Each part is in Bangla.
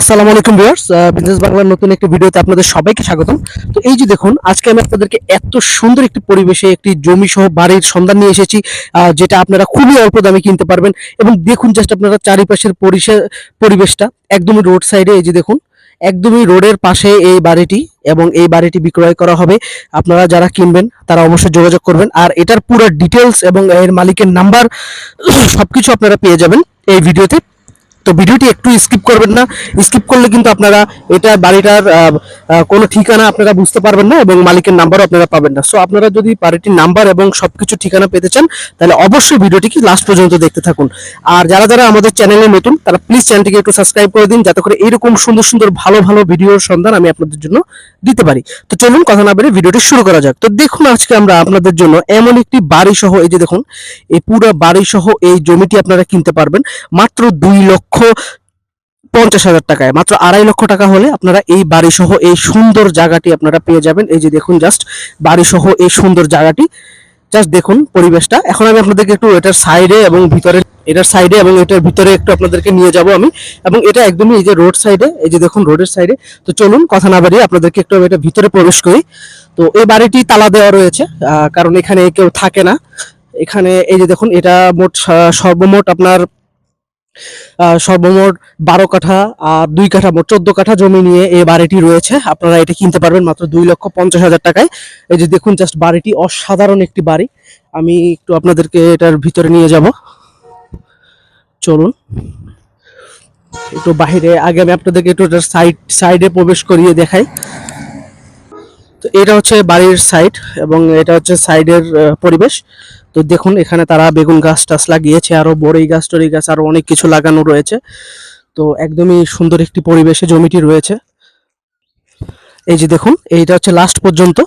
আসসালামু আলাইকুম ভিউয়ার্স বিজনেস বাংলার নতুন একটি ভিডিওতে আপনাদের সবাইকে স্বাগতম। তো এই যে দেখুন, আজকে আমি আপনাদেরকে এত সুন্দর একটি পরিবেশে একটি জমি সহ বাড়ির সন্ধান নিয়ে এসেছি যেটা আপনারা খুবই অল্প দামে কিনতে পারবেন। এবং দেখুন জাস্ট আপনারা চারিপাশের পরিবেশটা একদমই রোড সাইডে, এই যে দেখুন, একদমই রোডের পাশে এই বাড়িটি এবং এই বাড়িটি বিক্রয় করা হবে। আপনারা যারা কিনবেন, তারা অবশ্যই যোগাযোগ করবেন। আর এটার পুরো ডিটেলস এবং এর মালিকের নাম্বার সবকিছু আপনারা পেয়ে যাবেন এই ভিডিওতে। তো ভিডিওটি একটু স্কিপ করবেন না। স্কিপ করলে কিন্তু আপনারা এটা বাড়িটার কোনো ঠিকানা আপনারা বুঝতে পারবেন না এবং মালিকের নাম্বারও আপনারা পাবেন না। সো আপনারা যদি বাড়িটির নাম্বার এবং সব কিছু ঠিকানা পেতে চান, তাহলে অবশ্যই ভিডিওটিকে লাস্ট পর্যন্ত দেখতে থাকুন। আর যারা যারা আমাদের চ্যানেলে নতুন, তারা প্লিজ চ্যানেলটিকে একটু সাবস্ক্রাইব করে দিন, যাতে করে এরকম সুন্দর সুন্দর ভালো ভালো ভিডিওর সন্ধান আমি আপনাদের জন্য দিতে পারি। তো চলুন কথা না বেড়ে ভিডিওটি শুরু করা যাক। তো দেখুন আজকে আমরা আপনাদের জন্য এমন একটি বাড়ি সহ এই যে দেখুন, এই পুরো বাড়ি সহ এই জমিটি আপনারা কিনতে পারবেন। মাত্র দুই লক্ষ পঞ্চাশ হাজার টাকায়। মাত্র আড়াই লক্ষ টাকা হলে আপনারা এই বাড়ি সহ এই সুন্দর জায়গাটি আপনারা পেয়ে যাবেন। এই যে দেখুন জাস্ট বাড়ি সহ এই সুন্দর জায়গাটি। জাস্ট দেখুন পরিবেশটা। এখন আমি আপনাদেরকে একটু এটার সাইডে এবং ভিতরে, এটার সাইডে এবং এটার ভিতরে একটু আপনাদেরকে নিয়ে যাব আমি। এবং এটা একদমই এই যে রোড সাইডে এই যে দেখুন রোডের সাইডে তো চলুন কথা না বাড়িয়ে আপনাদেরকে একটু এটা ভিতরে প্রবেশ করি। তো এই বাড়িটি তালা দেওয়া রয়েছে কারণ এখানে কেউ থাকে না। এখানে এই যে দেখুন, এটা মোট সর্বমোট আপনার সর্বমোট বারো কাঠা আর দুই কাঠা মোট চোদ্দ কাঠা জমি নিয়ে এই বাড়িটি রয়েছে। আপনারা এটা কিনতে পারবেন মাত্র দুই লক্ষ পঞ্চাশ হাজার টাকায়। এই যে দেখুন জাস্ট বাড়িটি অসাধারণ একটি বাড়ি। আমি একটু আপনাদেরকে এটার ভিতরে নিয়ে যাব। চলুন। একটু বাইরে, আগে আমি আপনাদেরকে একটু সাইড সাইডে প্রবেশ করিয়ে দেখাই। তো এটা হচ্ছে বাড়ির সাইড এবং এটা হচ্ছে সাইডের পরিবেশ। তো দেখুন, এখানে তারা বেগুন গাছ টাছ লাগিয়েছে, আরও বড়ই গাছ টরি গাছ, আরও অনেক কিছু লাগানো রয়েছে। তো একদমই সুন্দর একটি পরিবেশে জমিটি রয়েছে। এই যে দেখুন, এইটা হচ্ছে লাস্ট পর্যন্ত।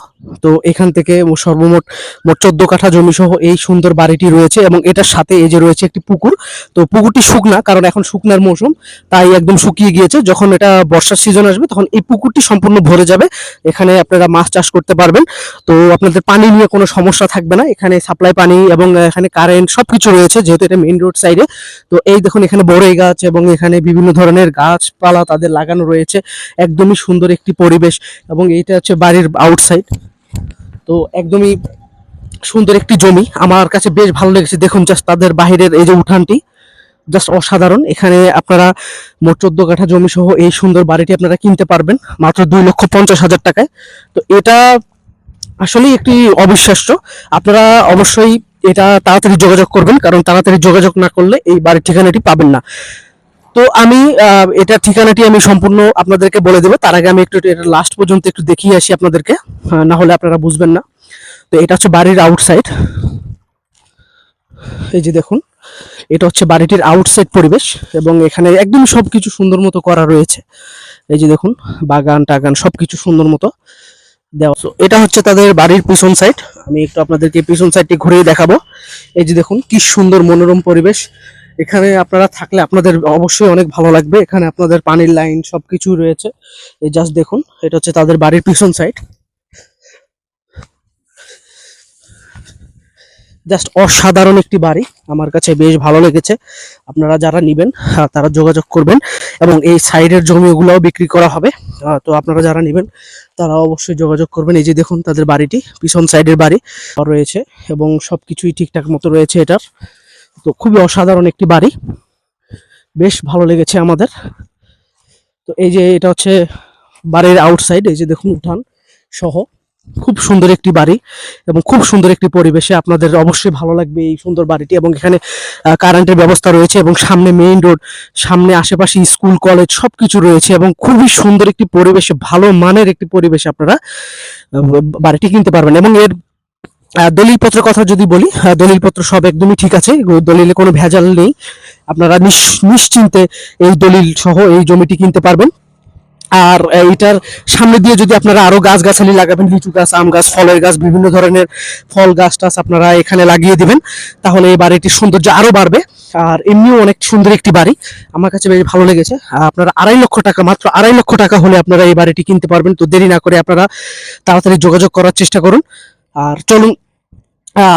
তো এখান থেকে সর্বমোট, মোট চোদ্দ কাঠা জমি সহ এই সুন্দর বাড়িটি রয়েছে এবং এটার সাথে এই যে রয়েছে একটি পুকুর। তো পুকুরটি শুকনা, কারণ এখন শুকনার মৌসুম, তাই একদম শুকিয়ে গিয়েছে। যখন এটা বর্ষার সিজন আসবে, তখন এই পুকুরটি সম্পূর্ণ ভরে যাবে। এখানে আপনারা মাছ চাষ করতে পারবেন। তো আপনাদের পানি নিয়ে কোনো সমস্যা থাকবে না। এখানে সাপ্লাই পানি এবং এখানে কারেন্ট সবকিছু রয়েছে, যেহেতু এটা মেইন রোড সাইডে তো এই দেখুন, এখানে বড়ই গাছ এবং এখানে বিভিন্ন ধরনের গাছপালা তাদের লাগানো রয়েছে। একদমই সুন্দর একটি পরিবেশ এবং এইটা হচ্ছে বাড়ির আউটসাইড তো একদমই সুন্দর একটি জমি। আমার কাছে বেশ ভালো লেগেছে। দেখুন জাস্ট তাদের বাহিরের এই যে উঠানটি জাস্ট অসাধারণ। এখানে আপনারা মোট চোদ্দ কাঠা জমি সহ এই সুন্দর বাড়িটি আপনারা কিনতে পারবেন, মাত্র দুই লক্ষ পঞ্চাশ হাজার টাকায়। তো এটা আসলেই একটি অবিশ্বাস্য। আপনারা অবশ্যই এটা তাড়াতাড়ি যোগাযোগ করবেন, কারণ তাড়াতাড়ি যোগাযোগ না করলে এই বাড়ির ঠিকানাটি পাবেন না। তো আমি এটা ঠিকানাটি আমি সম্পূর্ণ আপনাদেরকে বলে দেবো। তার আগে আমি একটু এটা লাস্ট পর্যন্ত একটু দেখিয়ে আসি আপনাদেরকে। আহ, না হলে আপনারা বুঝবেন না। তো এটা হচ্ছে বাড়ির আউটসাইড এই যে দেখুন এটা হচ্ছে বাড়িটির আউটসাইড পরিবেশ এবং এখানে একদম সব কিছু সুন্দর মতো করা রয়েছে। এই যে দেখুন বাগান টাগান সব কিছু সুন্দর মতো দেওয়া। এটা হচ্ছে তাদের বাড়ির পিছন সাইড আমি একটু আপনাদেরকে পিছন সাইডটি ঘুরিয়ে দেখাবো। এই যে দেখুন কি সুন্দর মনোরম পরিবেশ। এখানে আপনারা থাকলে আপনাদের অবশ্যই অনেক ভালো লাগবে। এখানে আপনাদের পানির লাইন সবকিছু রয়েছে। এই জাস্ট দেখুন, এটা হচ্ছে তাদের বাড়ির পিছন সাইড জাস্ট অসাধারণ একটি বাড়ি। আমার কাছে বেশ ভালো লেগেছে। আপনারা যারা নেবেন তারা যোগাযোগ করবেন এবং এই সাইডের জমিগুলোও বিক্রি করা হবে। তো আপনারা যারা নেবেন, তারা অবশ্যই যোগাযোগ করবেন। এই যে দেখুন তাদের বাড়িটি, পিছন সাইডের বাড়ি রয়েছে এবং সবকিছুই ঠিকঠাক মতো রয়েছে এটার। তো খুবই অসাধারণ একটি বাড়ি। বেশ ভালো লেগেছে আমাদের। তো এই যে এটা হচ্ছে বাড়ির আউটসাইড এই যে দেখুন উঠান সহ। খুব সুন্দর একটি বাড়ি এবং খুব সুন্দর একটি পরিবেশে আপনাদের অবশ্যই ভালো লাগবে এই সুন্দর বাড়িটি এবং এখানে কারেন্টের ব্যবস্থা রয়েছে এবং সামনে মেইন রোড সামনে আশেপাশে স্কুল কলেজ সবকিছু রয়েছে এবং খুবই সুন্দর একটি পরিবেশে, ভালো মানের একটি পরিবেশে আপনারা বাড়িটি কিনতে পারবেন এবং এর আহ, দলিলপত্রের কথা যদি বলি আহ, দলিলপত্র সব একদমই ঠিক আছে দলিলে কোনো ভেজাল নেই। আপনারা নিশ- নিশ্চিন্তে এই দলিল সহ এই জমিটি কিনতে পারবেন। আর এইটার সামনে দিয়ে যদি আপনারা আরও গাছ গাছালি লাগাবেন লিচু গাছ আম গাছ ফলের গাছ বিভিন্ন ধরনের ফল গাছ টাছ আপনারা এখানে লাগিয়ে দিবেন তাহলে এই বাড়িটির সৌন্দর্য আরও বাড়বে। আর এমনিও অনেক সুন্দর একটি বাড়ি। আমার কাছে বেশ ভালো লেগেছে। আপনারা আড়াই লক্ষ টাকা মাত্র আড়াই লক্ষ টাকা হলে আপনারা এই বাড়িটি কিনতে পারবেন। তো দেরি না করে আপনারা তাড়াতাড়ি যোগাযোগ করার চেষ্টা করুন। আর চলুন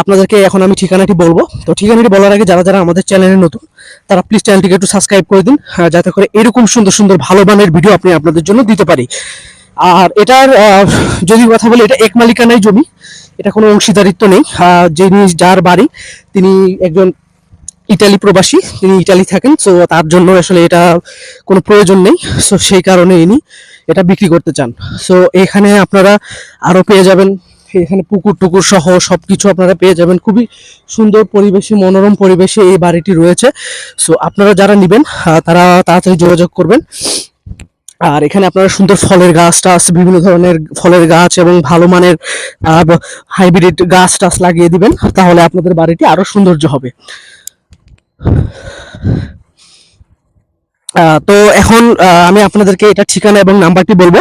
আপনাদেরকে এখন আমি ঠিকানাটি বলব। তো ঠিকানাটি বলার আগে যারা যারা আমাদের চ্যানেলে নতুন, তারা প্লিজ চ্যানেলটিকে একটু সাবস্ক্রাইব করে দিন যাতে করে এরকম সুন্দর সুন্দর ভালো মানের ভিডিও আপনি আপনাদের জন্য দিতে পারি। আর এটার যদি কথা বলি, এটা এক মালিকানাই জমি, এটা কোনো অংশীদারিত্ব নেই। যিনি যার বাড়ি, তিনি একজন ইটালি প্রবাসী, তিনি ইটালি থাকেন সো তার জন্য আসলে এটা কোনো প্রয়োজন নেই। সো সেই কারণে ইনি এটা বিক্রি করতে চান। সো এখানে আপনারা আরও পেয়ে যাবেন এখানে পুকুর টুকুর সহ সবকিছু আপনারা পেয়ে যাবেন। খুবই সুন্দর পরিবেশে, মনোরম পরিবেশে এই বাড়িটি রয়েছে। সো আপনারা যারা নেবেন তারা তাড়াতাড়ি যোগাযোগ করবেন। আর এখানে আপনারা সুন্দর ফলের গাছ টাছ, বিভিন্ন ধরনের ফলের গাছ এবং ভালো মানের হাইব্রিড গাছ টাছ লাগিয়ে দিবেন, তাহলে আপনাদের বাড়িটি আরও সৌন্দর্য হবে। তো এখন আমি আপনাদেরকে এটা ঠিকানা এবং নাম্বারটি বলব।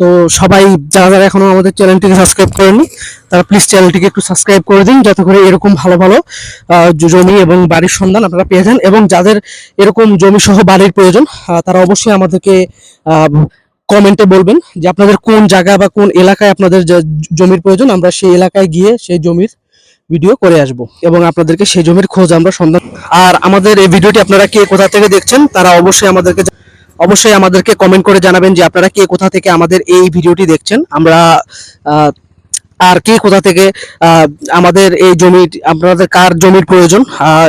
তো সবাই যারা যারা এখনও আমাদের চ্যানেলটিকে সাবস্ক্রাইব করেননি, তারা প্লিজ চ্যানেলটিকে একটু সাবস্ক্রাইব করে দিন, যাতে করে এরকম ভালো ভালো জমি এবং বাড়ির সন্ধান আপনারা পেয়ে যান এবং যাদের এরকম জমি সহ বাড়ির প্রয়োজন তারা অবশ্যই আমাদেরকে কমেন্টে বলবেন যে আপনাদের কোন জায়গা বা কোন এলাকায় আপনাদের জমির প্রয়োজন, আমরা সেই এলাকায় গিয়ে সেই জমির ভিডিও করে আসব এবং আপনাদেরকে সেই জমির খোঁজ আমরা সন্ধান আর আমাদের এই ভিডিওটি আপনারা কে কোথা থেকে দেখছেন, তারা অবশ্যই আমাদেরকে অবশ্যই আমাদেরকে কমেন্ট করে জানাবেন যে আপনারা কে কোথা থেকে আমাদের এই ভিডিওটি দেখছেন। আমরা আর কে কোথা থেকে আমাদের এই জমি আপনাদের কার জমির প্রয়োজন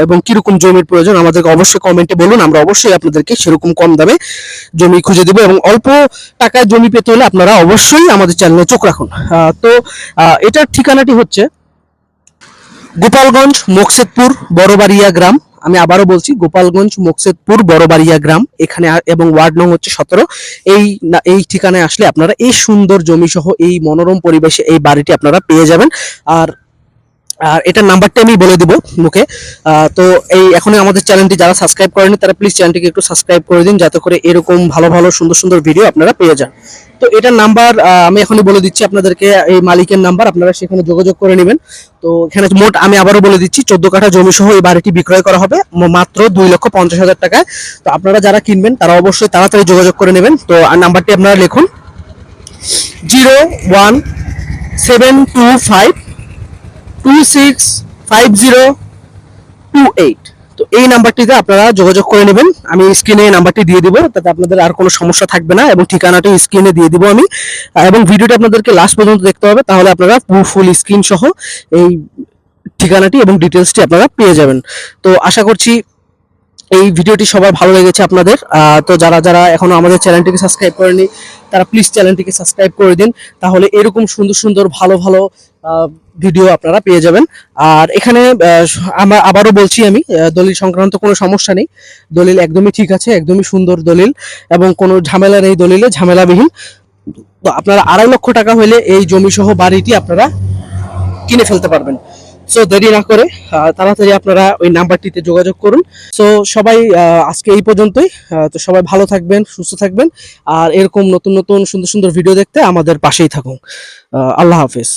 এবং কীরকম জমির প্রয়োজন, আমাদেরকে অবশ্যই কমেন্টে বলুন। আমরা অবশ্যই আপনাদেরকে সেরকম কম দামে জমি খুঁজে দেবো এবং অল্প টাকায় জমি পেতে হলে আপনারা অবশ্যই আমাদের চ্যানেলে চোখ রাখুন। তো এটার ঠিকানাটি হচ্ছে গোপালগঞ্জ মোকসেদপুর বড়বাড়িয়া গ্রাম। আমি আবারও বলছি, গোপালগঞ্জ মোকসেদপুর বড়বাড়িয়া গ্রাম। এখানে এবং ওয়ার্ড নং হচ্ছে সতেরো। এই এই ঠিকানায় আসলে আপনারা এই সুন্দর জমি সহ এই মনোরম পরিবেশে এই বাড়িটি আপনারা পেয়ে যাবেন। আর আর এটার নাম্বারটা আমি বলে দিব মুখে। তো এই এখনই আমাদের চ্যানেলটি যারা সাবস্ক্রাইব করেনি, তারা প্লিজ চ্যানেলটিকে একটু সাবস্ক্রাইব করে দিন, যাতে করে এরকম ভালো ভালো সুন্দর সুন্দর ভিডিও আপনারা পেয়ে যান। তো এটার নাম্বার আমি এখনই বলে দিচ্ছি আপনাদেরকে, এই মালিকের নাম্বার, আপনারা সেখানে যোগাযোগ করে নেবেন। তো এখানে মোট আমি আবারও বলে দিচ্ছি, চোদ্দ কাঠা জমি সহ এই বাড়িটি বিক্রয় করা হবে মাত্র দুই লক্ষ পঞ্চাশ হাজার টাকায়। তো আপনারা যারা কিনবেন, তারা অবশ্যই তাড়াতাড়ি যোগাযোগ করে নেবেন। তো আর নাম্বারটি আপনারা লিখুন, zero one seven two five two six five zero two eight তো এই নাম্বারটিতে আপনারা যোগাযোগ করে নেবেন। আমি স্ক্রিনে নাম্বারটি দিয়ে দিব, তাতে আপনাদের আর কোনো সমস্যা থাকবে না এবং ঠিকানাটি স্ক্রিনে দিয়ে দিব আমি। এবং ভিডিওটি আপনাদেরকে লাস্ট পর্যন্ত দেখতে হবে, তাহলে আপনারা ফুল স্ক্রিন সহ এই ঠিকানাটি এবং ডিটেলসটি আপনারা পেয়ে যাবেন। তো আশা করছি এই ভিডিওটি সবার ভালো লেগেছে আপনাদের। তো যারা যারা এখনও আমাদের চ্যানেলটিকে সাবস্ক্রাইব করেনি, তারা প্লিজ চ্যানেলটিকে সাবস্ক্রাইব করে দিন। তাহলে এরকম সুন্দর সুন্দর, ভালো ভালো ভিডিও আপনারা পেয়ে যাবেন। আর এখানে আমরা আবারও বলছি আমি দলিল সংক্রান্ত কোনো সমস্যা নেই। দলিল একদমই ঠিক আছে, একদমই সুন্দর দলিল এবং কোনো ঝামেলা নেই দলিলে, ঝামেলাবিহীন। তো আপনারা আড়াই লক্ষ টাকা হলে এই জমি সহ বাড়িটি আপনারা কিনে ফেলতে পারবেন। সো দেরি না করে তাড়াতাড়ি আপনারা ওই নাম্বারটিতে যোগাযোগ করুন। সো সবাই আজকে এই পর্যন্তই। তো সবাই ভালো থাকবেন, সুস্থ থাকবেন। আর এরকম নতুন নতুন সুন্দর সুন্দর ভিডিও দেখতে আমাদের পাশেই থাকুন। আল্লাহ হাফেজ।